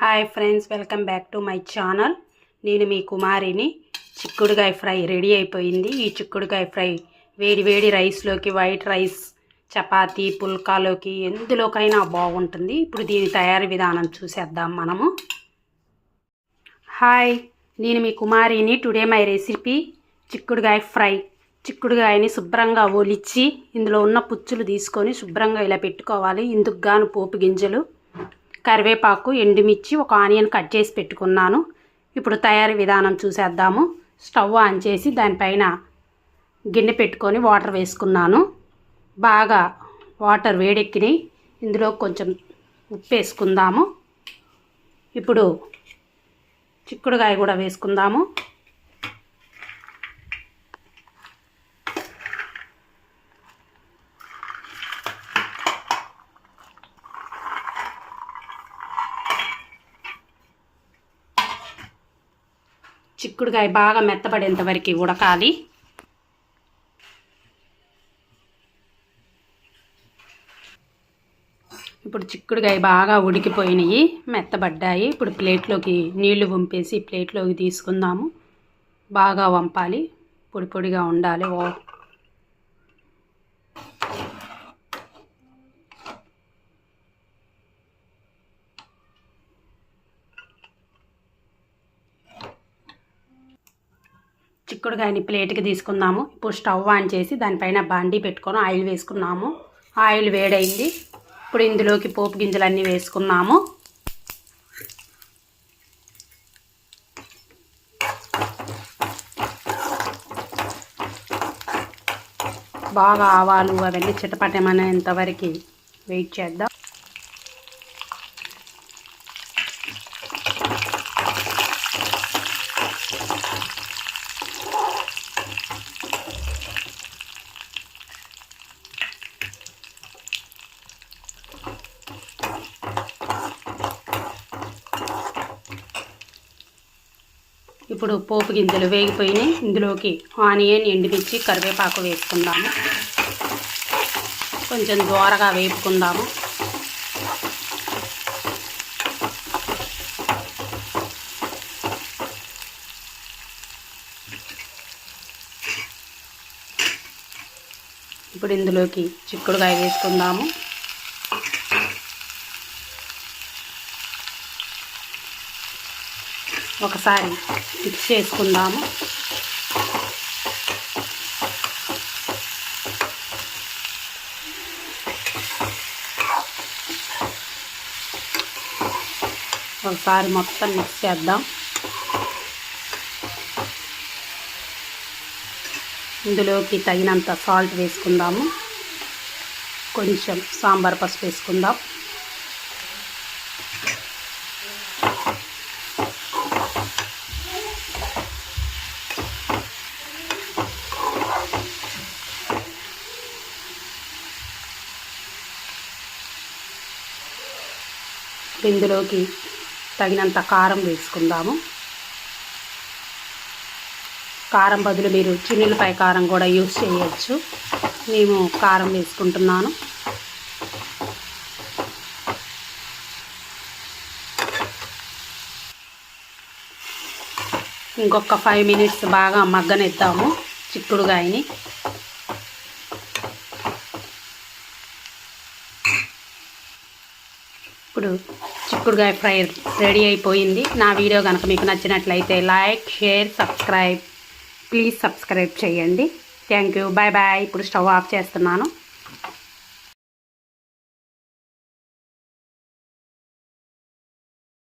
Hi friends welcome back to my channel. నేను మీ కుమారిని. చిక్కుడుగాయ ఫ్రై రెడీ అయిపోయింది. ఈ చిక్కుడుగాయ ఫ్రై వేడి వేడి రైస్లోకి వైట్ రైస్ చపాతి పుల్కాలోకి ఎందులోకైనా బాగుంటుంది. ఇప్పుడు దీని తయారీ విధానం చూసేద్దాం మనము. హాయ్ నేను మీ కుమారిని. టుడే మై రెసిపీ చిక్కుడుగాయ ఫ్రై. చిక్కుడుగాయని శుభ్రంగా ఒలిచి ఇందులో ఉన్న పుచ్చులు తీసుకొని శుభ్రంగా ఇలా పెట్టుకోవాలి. ఇందుకు గాను పోపు గింజలు కరివేపాకు ఎండుమిర్చి ఒక ఆనియన్ కట్ చేసి పెట్టుకున్నాను. ఇప్పుడు తయారీ విధానం చూసేద్దాము. స్టవ్ ఆన్ చేసి దానిపైన గిన్నె పెట్టుకొని వాటర్ వేసుకున్నాను. బాగా వాటర్ వేడెక్కినాయి. ఇందులో కొంచెం ఉప్పు వేసుకుందాము. ఇప్పుడు చిక్కుడుగాయ కూడా వేసుకుందాము. చిక్కుడుకాయ బాగా మెత్తపడేంత వరకు ఉడకాలి. ఇప్పుడు చిక్కుడుకాయ బాగా ఉడికిపోయినాయి మెత్తబడ్డాయి. ఇప్పుడు ప్లేట్లోకి నీళ్ళు వంపేసి ప్లేట్లోకి తీసుకుందాము. బాగా వంపాలి పొడి పొడిగా ఉండాలి. చిక్కుడుకాయని ప్లేట్కి తీసుకుందాము. ఇప్పుడు స్టవ్ ఆన్ చేసి దానిపైన బాండీ పెట్టుకొని ఆయిల్ వేసుకున్నాము. ఆయిల్ వేడైంది. ఇప్పుడు ఇందులోకి పోపు గింజలన్నీ వేసుకున్నాము. బాగా ఆవాలు అవన్నీ చిటపటమనేంత వరకు వెయిట్ చేద్దాం. ఇప్పుడు పోపు గింజలు వేగిపోయినాయి. ఇందులోకి ఆనియన్ ఎండుమిర్చి కరివేపాకు వేసుకుందాము. కొంచెం దోరగా వేపుకుందాము. ఇప్పుడు ఇందులోకి చిక్కుడుకాయ వేసుకుందాము. ఒకసారి మిక్స్ చేసుకుందాము. ఒకసారి మొత్తం మిక్స్ చేద్దాం. ఇందులోకి తగినంత సాల్ట్ వేసుకుందాము. కొంచెం సాంబార్ పసుపు వేసుకుందాం. ఇందులోకి తగినంత కారం వేసుకుందాము. కారం బదులు మీరు చిన్నులపై కారం కూడా యూస్ చేయవచ్చు మేము కారం వేసుకుంటున్నాను. ఇంకొక ఫైవ్ మినిట్స్ బాగా మగ్గనెత్తాము చిక్కుడుగాయని. ఇప్పుడు చిక్కుడుగాయ ఫ్రై రెడీ అయిపోయింది. నా వీడియో కనుక మీకు నచ్చినట్లయితే like share subscribe. Please subscribe చేయండి. Thank you. బాయ్ బాయ్ ఇప్పుడు స్టవ్ ఆఫ్ చేస్తున్నాను.